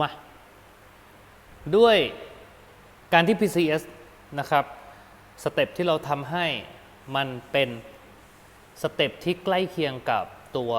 มา ด้วยการที่ PCS นะครับ สเต็ปที่เราทำให้มันเป็นสเต็ปที่ใกล้เคียงกับตัว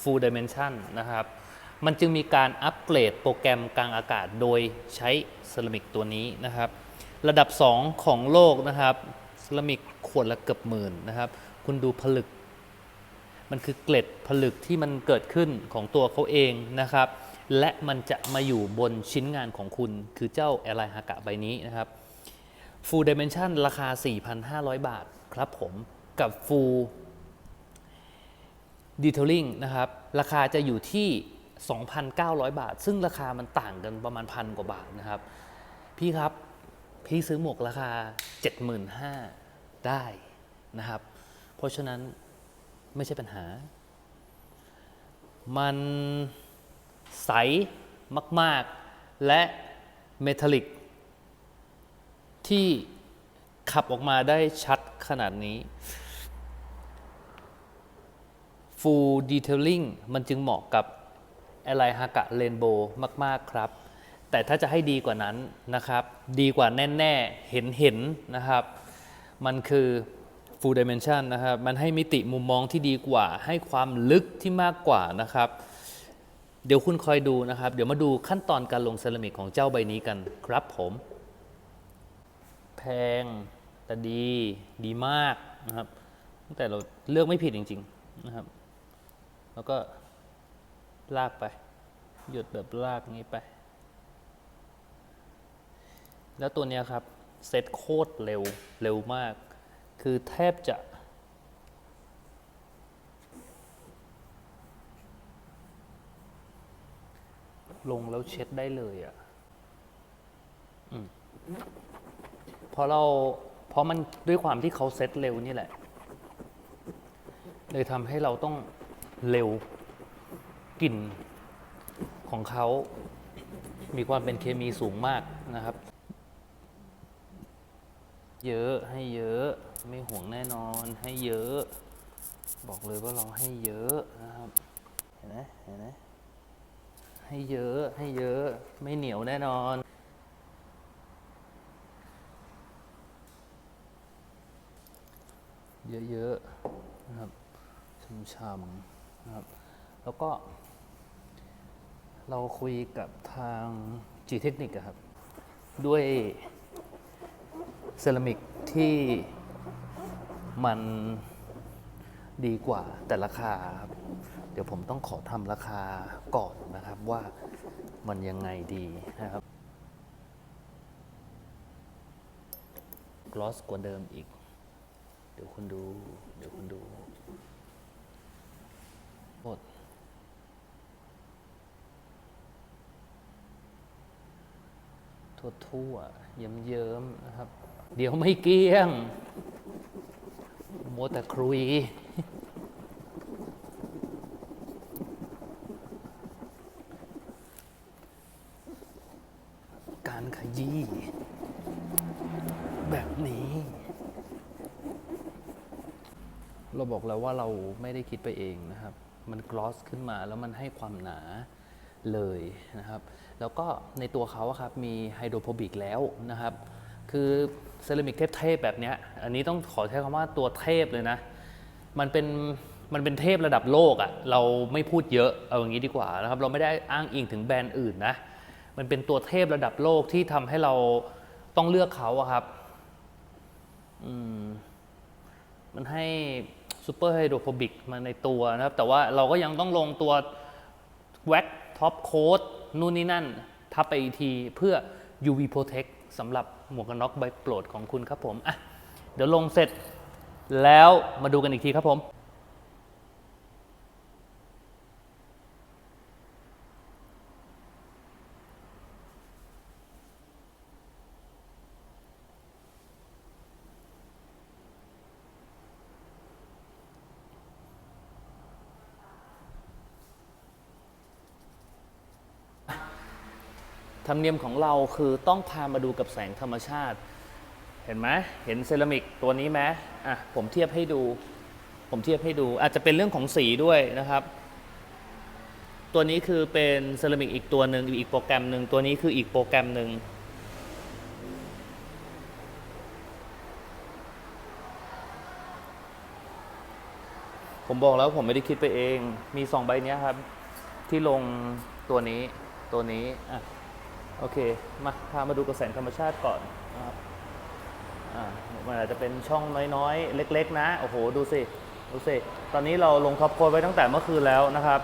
Full Dimension นะครับ มันจึงมีการอัปเกรดโปรแกรมกลางอากาศโดยใช้เซรามิกตัวนี้นะครับ ระดับ 2 ของโลกนะครับเซรามิกขวดละเกือบหมื่นนะครับ คุณดูผลึก มันคือเกล็ดผลึกที่มันเกิดขึ้นของตัวเขาเองนะครับ และมันจะมาอยู่บนชิ้นงานของคุณคือเจ้าแอร์ไลน์ฮากะใบนี้นะครับ Full Dimension ราคา 4,500 บาทครับผมกับ Full Detailing นะครับ ราคาจะอยู่ที่ 2,900 บาท ซึ่งราคามันต่างกันประมาณพันกว่าบาทนะครับ พี่ครับพี่ซื้อหมวกราคา 75,000ได้นะครับ เพราะฉะนั้นไม่ใช่ปัญหา มัน ใสมาก ๆ และเมทัลลิกที่ขับออกมาได้ชัดขนาดนี้ Full Detailing มันจึงเหมาะกับ a l i ฮากะ Rainbow มาก ๆ ครับ แต่ถ้าจะให้ดีกว่านั้นนะครับ ดีกว่าแน่ ๆ เห็นเห็นๆนะครับ มันคือ Full Dimension นะครับ มันให้มิติมุมมองที่ดีกว่า ให้ความลึกที่มากกว่านะครับ เดี๋ยวคุณคอยดูนะครับ เดี๋ยวมาดูขั้นตอนการลงเซรามิกของเจ้าใบนี้กันครับผม แพงแต่ดีดีมากนะครับตั้งแต่เราเลือกไม่ผิดจริง ๆนะครับ แล้วก็ลากไป หยุดแบบลากงี้ไป แล้วตัวเนี้ยครับ เซตโคตรเร็วเร็วมาก คือแทบจะ ลงแล้วเช็ดได้เลยอะ่ะอืมเพราะเราเพราะมันด้วยความที่เขาเซตเร็วนี่แหละ เลยทำให้เราต้องเร็วกลิ่นของเขา มีความเป็นเคมีสูงมากนะครับ เยอะให้เยอะ ไม่ห่วงแน่นอนให้เยอะ บอกเลยว่าเราให้เยอะนะครับ เห็นไหมเห็นไหม ให้เยอะให้เยอะ ไม่เหนียวแน่นอน เยอะๆนะครับช่ำๆนะครับ แล้วก็ เราคุยกับทางจีเทคนิคครับ ด้วยเซรามิกที่มันดีกว่าแต่ราคาครับ เดี๋ยวผมต้องขอทำราคาก่อนนะครับว่ามันยังไงดีนะครับกลอสกว่าเดิมอีก เดี๋ยวคุณดู เดี๋ยวคุณดูหมดทั่วทั่วเยิ้มเยิ้มนะครับ เดี๋ยวไม่เกี้ยงโมแต่ครุย การขยี้แบบนี้ เราบอกแล้วว่าเรา ไม่ได้คิดไปเองนะครับ มันกลอสขึ้นมาแล้วมันให้ความหนาเลยนะครับ แล้วก็ในตัวเขาครับมีไฮโดรโฟบิกแล้วนะครับ คือเซรามิกเทพๆแบบนี้อันนี้ต้องขอใช้คำว่าตัวเทพเลยนะ มันเป็นมันเป็นเทพระดับโลกอะ่ะ เราไม่พูดเยอะเอาอย่างนี้ดีกว่านะครับ เราไม่ได้อ้างอิงถึงแบรนด์อื่นนะ มันเป็นตัวเทพระดับโลกที่ทำให้เราต้องเลือกเขาอะครับ อืม มันให้ ซูเปอร์ไฮโดรโฟบิกมาในตัวนะครับ แต่ว่าเราก็ยังต้องลงตัวแว็กท็อปโค้ดนู่นนี่นั่น ทับไปอีกทีเพื่อ UV Protect สำหรับหมวกกันน็อกใบโปรดของคุณครับผมอะเดี๋ยวลงเสร็จแล้วมาดูกันอีกทีครับผม เนียมของเราคือต้องพามาดูกับแสงธรรมชาติ เห็นไหมเห็นเซรามิกตัวนี้ไหมอะผมเทียบให้ดู ผมเทียบให้ดู อาจจะเป็นเรื่องของสีด้วยนะครับ ตัวนี้คือเป็นเซรามิกอีกตัวหนึ่งอีกโปรแกรมหนึ่งตัวนี้คืออีกโปรแกรมหนึ่งผมบอกแล้วผมไม่ได้คิดไปเอง มีสองใบเนี้ยครับ ที่ลงตัวนี้ตัวนี้อะ โอเค มาพามาดูกระแสธรรมชาติก่อนนะครับมันอาจจะเป็นช่องน้อยๆ เล็ก ๆ นะ โอ้โห ดูสิ ดูสิ ตอนนี้เราลงท็อปโค้ดไว้ตั้งแต่เมื่อคืนแล้วนะครับ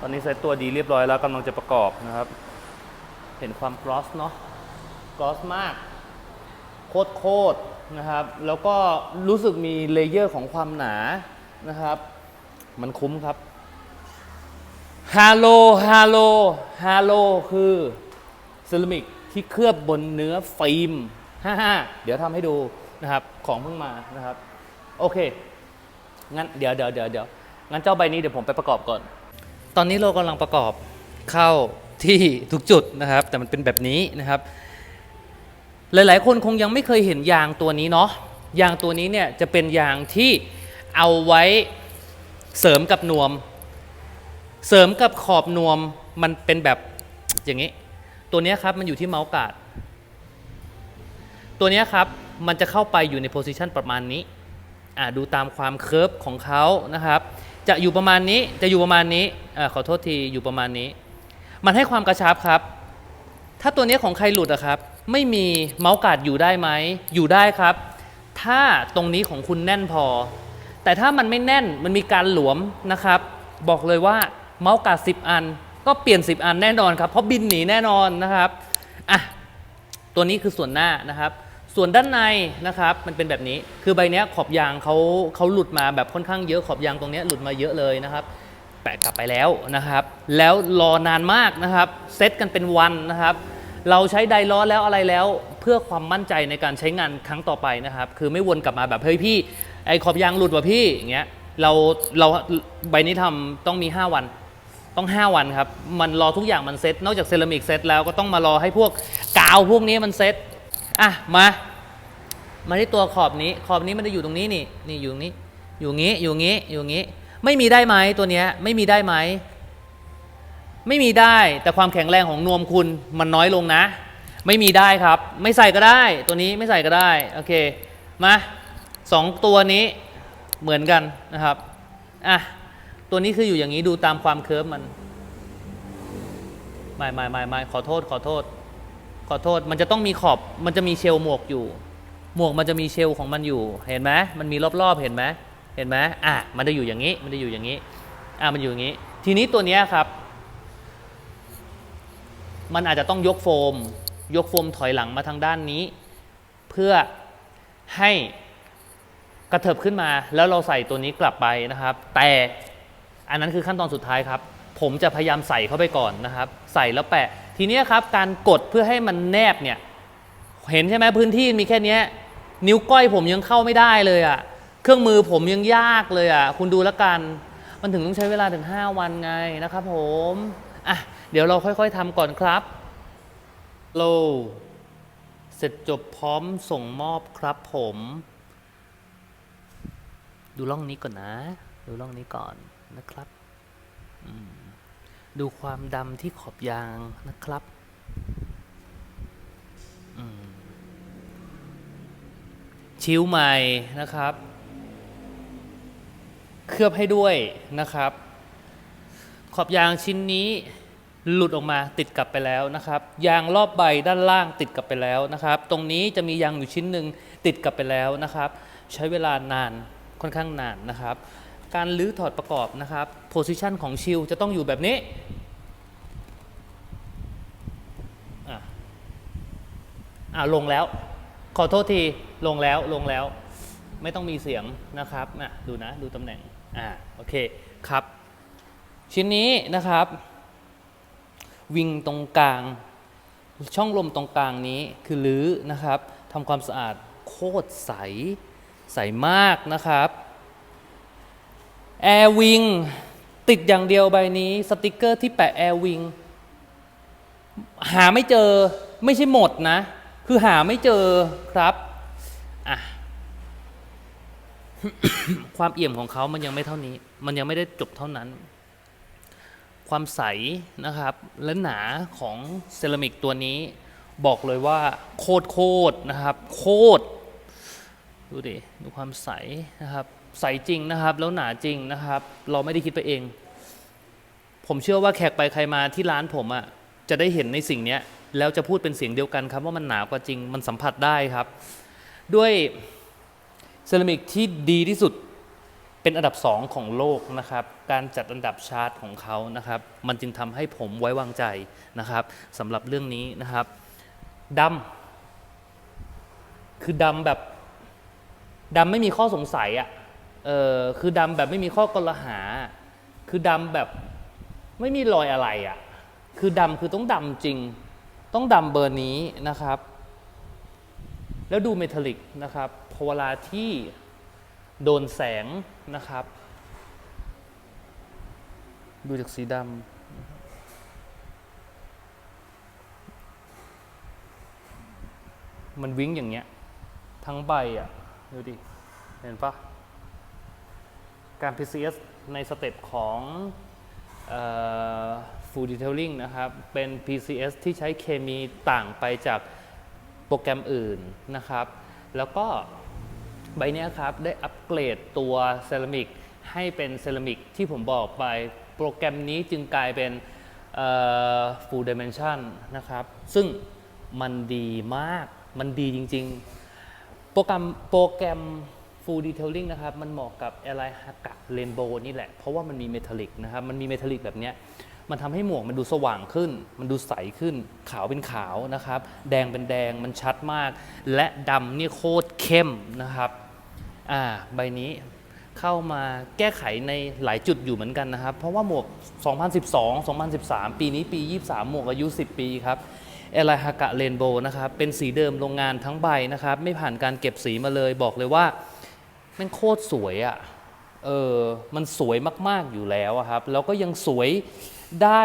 ตอนนี้เซตตัวดีเรียบร้อยแล้วกำลังจะประกอบนะครับ เห็นความกรอสเนาะ กรอสมาก โคตรโคตรนะครับ แล้วก็รู้สึกมีเลเยอร์ของความหนานะครับ มันคุ้มครับฮาโลฮาโลฮาโลคือ เซรามิกที่เคลือบบนเนื้อฟิล์มฮ่าเดี๋ยวทำให้ดูนะครับ ของเพิ่งมานะครับ โอเค งั้นเดี๋ยวเดี๋ยวเดี๋ยวเดี๋ยวงั้นเจ้าใบนี้เดี๋ยวผมไปประกอบก่อน ตอนนี้เรากำลังประกอบเข้าที่ทุกจุดนะครับ แต่มันเป็นแบบนี้นะครับ หลาย ๆ คนคงยังไม่เคยเห็นยางตัวนี้เนาะ ยางตัวนี้เนี่ยจะเป็นยางที่เอาไว้เสริมกับนวม เสริมกับขอบนวมมันเป็นแบบอย่างนี้ ตัวนี้ครับมันอยู่ที่เมาส์การ์ดตัวนี้ครับมันจะเข้าไปอยู่ในโพซิชันประมาณนี้อ่าดูตามความเคิร์ฟของเขานะครับ จะอยู่ประมาณนี้จะอยู่ประมาณนี้อาขอโทษทีอยู่ประมาณนี้ มันให้ความกระชับครับ ถ้าตัวนี้ของใครหลุดอะครับ ไม่มีเมาส์การ์ดอยู่ได้ไหมอยู่ได้ครับ ถ้าตรงนี้ของคุณแน่นพอ แต่ถ้ามันไม่แน่นมันมีการหลวมนะครับ บอกเลยว่าเมาส์การ์ด10 อัน ก็เปลี่ยน 10 อันแน่นอนครับ เพราะบินหนีแน่นอนนะครับอะตัวนี้คือส่วนหน้านะครับ ส่วนด้านในนะครับมันเป็นแบบนี้คือใบเนี้ยขอบยางเขาเขาหลุดมาแบบค่อนข้างเยอะขอบยางตรงเนี้ยหลุดมาเยอะเลยนะครับ แปะกลับไปแล้วนะครับ แล้วรอนานมากนะครับเซตกันเป็นวันนะครับ เราใช้ไดล้อแล้วอะไรแล้ว เพื่อความมั่นใจในการใช้งานครั้งต่อไปนะครับ คือไม่วนกลับมาแบบเฮ้ยพี่ไอขอบยางหลุดว่ะพี่อย่างเงี้ยเราเราใบนี้ทำต้องมี 5 วัน ต้อง 5 วันครับ มันรอทุกอย่างมันเซ็ตนอกจากเซรามิกเซ็ตแล้วก็ต้องมารอให้พวกกาวพวกนี้มันเซ็ตอะมา มาที่ตัวขอบนี้ ขอบนี้มันจะอยู่ตรงนี้นี่นี่อยู่ตรงนี้ อยู่งี้อยู่งี้อยู่งี้ ไม่มีได้ไหมตัวเนี้ยไม่มีได้ไหมไม่มีได้แต่ความแข็งแรงของนวมคุณมันน้อยลงนะ ไม่มีได้ครับ ไม่ใส่ก็ได้ตัวนี้ไม่ใส่ก็ได้โอเคมาสองตัวนี้เหมือนกันนะครับอะ ตัวนี้คืออยู่อย่างนี้ดูตามความเคิร์ฟมันไม่ไม่ไม่ไม่ขอโทษขอโทษ ขอโทษมันจะต้องมีขอบมันจะมีเชลหมวกอยู่ หมวกมันจะมีเชลของมันอยู่เห็นไหมมันมีรอบๆเห็นไหมเห็นไหมอะมันจะอยู่อย่างนี้ มันจะอยู่อย่างนี้อะมันอยู่อย่างนี้ ทีนี้ตัวนี้ครับ มันอาจจะต้องยกโฟม ยกโฟมถอยหลังมาทางด้านนี้ เพื่อให้กระเถิบขึ้นมาแล้วเราใส่ตัวนี้กลับไปนะครับ แต่ อันนั้นคือขั้นตอนสุดท้ายครับ ผมจะพยายามใส่เข้าไปก่อนนะครับ ใส่แล้วแปะ ทีนี้ครับการกดเพื่อให้มันแนบเนี่ย เห็นใช่ไหมพื้นที่มีแค่นี้นิ้วก้อยผมยังเข้าไม่ได้เลยอะ่ะ เครื่องมือผมยังยากเลยอะ่ะ คุณดูแล้วกัน มันถึงต้องใช้เวลาถึง 5 วันไงนะครับผม อะ เดี๋ยวเราค่อยๆทำก่อนครับโลเสร็จจบพร้อมส่งมอบครับผม ดูร่องนี้ก่อนนะ ดูร่องนี้ก่อน นะครับ ดูความดำที่ขอบยางนะครับชิ้วใหม่นะครับ เคลือบให้ด้วยนะครับ ขอบยางชิ้นนี้หลุดออกมาติดกลับไปแล้วนะครับ ยางรอบใบด้านล่างติดกลับไปแล้วนะครับ ตรงนี้จะมียางอยู่ชิ้นหนึ่งติดกลับไปแล้วนะครับ ใช้เวลานานค่อนข้างนานนะครับ การลื้อถอดประกอบนะครับโพซิชันของชิลจะต้องอยู่แบบนี้อะอ่าลงแล้ว ขอโทษทีลงแล้วลงแล้ว ไม่ต้องมีเสียงนะครับอะดูนะดูตำแหน่งอ่าโอเคครับ ชิ้นนี้นะครับ วิงตรงกลาง ช่องลมตรงกลางนี้คือลื้อนะครับทำความสะอาดโคตรใสใสมากนะครับ แอร์วิงติดอย่างเดียวใบนี้สติกเกอร์ที่แปะแอร์วิงหาไม่เจอไม่ใช่หมดนะ คือหาไม่เจอครับอะความเอี่ยมของเขามันยังไม่เท่านี้ มันยังไม่ได้จบเท่านั้น ความใสนะครับ และหนาของเซรามิกตัวนี้ บอกเลยว่าโคตรโคตรนะครับ โคตรดูดิดูความใสนะครับ ใสจริงนะครับ แล้วหนาจริงนะครับ เราไม่ได้คิดไปเอง ผมเชื่อว่าแขกไปใครมาที่ร้านผมอะ่ะจะได้เห็นในสิ่งนี้แล้วจะพูดเป็นเสียงเดียวกันครับว่ามันหนากว่าจริงมันสัมผัสได้ครับ ด้วยเซรามิกที่ดีที่สุดเป็นอันดับ 2 ของโลกนะครับ การจัดอันดับชาร์ตของเขานะครับ มันจึงทำให้ผมไว้วางใจนะครับสำหรับเรื่องนี้นะครับดำคือดำแบบดำไม่มีข้อสงสัยอะ่ะ เออคือดำแบบไม่มีข้อกลหา คือดำแบบไม่มีรอยอะไรอะ่ะ คือดำคือต้องดำจริง ต้องดำเบอร์นี้นะครับ แล้วดูเมทัลลิกนะครับพอเวลาที่โดนแสงนะครับ ดูจากสีดำมันวิ่งอย่างเงี้ย ทั้งใบอะ ดูดิ เห็นปะ การ PCS ในสเต็ปของเอ่อ Full Detailing นะครับ เป็น PCS ที่ใช้เคมีต่างไปจากโปรแกรมอื่นนะครับ แล้วก็ใบนี้ครับ ได้อัปเกรดตัวเซรามิกให้เป็นเซรามิกที่ผมบอกไป โปรแกรมนี้จึงกลายเป็นเอ่อ full dimension นะครับ ซึ่งมันดีมาก มันดีจริง ๆ โปรแกรมโปรแกรม full detailing นะครับ มันเหมาะกับ a l i h a k a Rainbow นี่แหละ เพราะว่ามันมีเมทัลลิกนะครับ มันมีเมทัลลิกแบบเนี้ยมันทำให้หมวกมันดูสว่างขึ้น มันดูใสขึ้น ขาวเป็นขาวนะครับ แดงเป็นแดง มันชัดมาก และดำนี่โคตรเข้มนะครับ อ่า ใบนี้เข้ามาแก้ไขในหลายจุดอยู่เหมือนกันนะครับ เพราะว่าหมวก 2012 2013 ปีนี้ปี 23 หมวกอายุ 10 ปีครับเอลฮากะเรนโบนะครับ เป็นสีเดิมโรงงานทั้งใบนะครับ ไม่ผ่านการเก็บสีมาเลย บอกเลยว่า ม่งโคตรสวยอะ่ะ เออ มันสวยมากๆอยู่แล้วครับ แล้วก็ยังสวยได้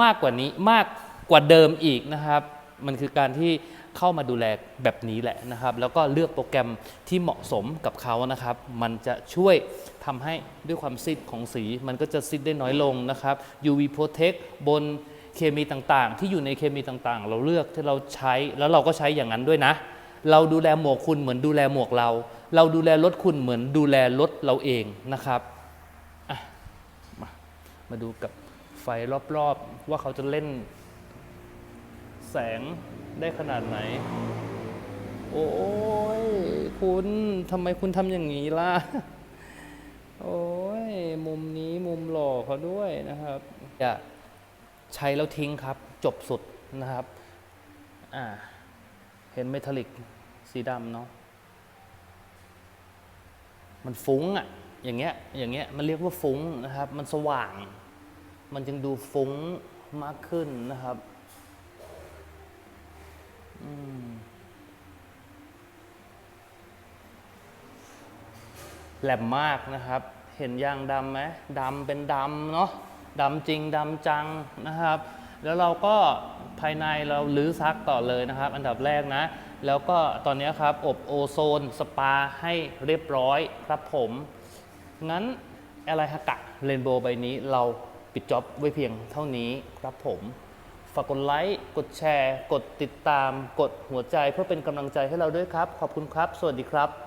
มากกว่านี้มากกว่าเดิมอีกนะครับ มันคือการที่เข้ามาดูแลแบบนี้แหละนะครับ แล้วก็เลือกโปรแกรมที่เหมาะสมกับเขานะครับ มันจะช่วยทำให้ด้วยความซิดของสี มันก็จะซิดได้น้อยลงนะครับ UV Protect บนเคมีต่างๆ ที่อยู่ในเคมีต่างๆ เราเลือกที่เราใช้แล้วเราก็ใช้อย่างนั้นด้วยนะ เราดูแลหมวกคุณเหมือนดูแลหมวกเรา เราดูแลรถคุณเหมือนดูแลรถเราเองนะครับมามาดูกับไฟรอบๆ ว่าเขาจะเล่น แสงได้ขนาดไหน โอ้ยคุณทำไมคุณทำอย่างนี้ล่ะ โอ้ยมุมนี้มุมหล่อเขาด้วยนะครับอย่าใช้แล้วทิ้งครับ จบสุดนะครับ อ่า เห็นเมทัลลิกสีดำเนาะ มันฟุ้งอะ่ะอย่างเงี้ยอย่างเงี้ยมันเรียกว่าฟุ้งนะครับ มันสว่าง มันจึงดูฟุ้งมากขึ้นนะครับแหลมมากนะครับ เห็นยางดำไหมดำเป็นดำเนาะดำจริงดำจังนะครับ แล้วเราก็ภายในเราลื้อซักต่อเลยนะครับ อันดับแรกนะ แล้วก็ตอนนี้ครับ อบโอโซน สปาให้เรียบร้อยครับผม งั้นอะไรฮะกะเรนโบว์ใบนี้เราปิดจ็อบไว้เพียงเท่านี้ครับผมฝากกดไลค์ กดแชร์ กดติดตาม กดหัวใจเพื่อเป็นกำลังใจให้เราด้วยครับ ขอบคุณครับ สวัสดีครับ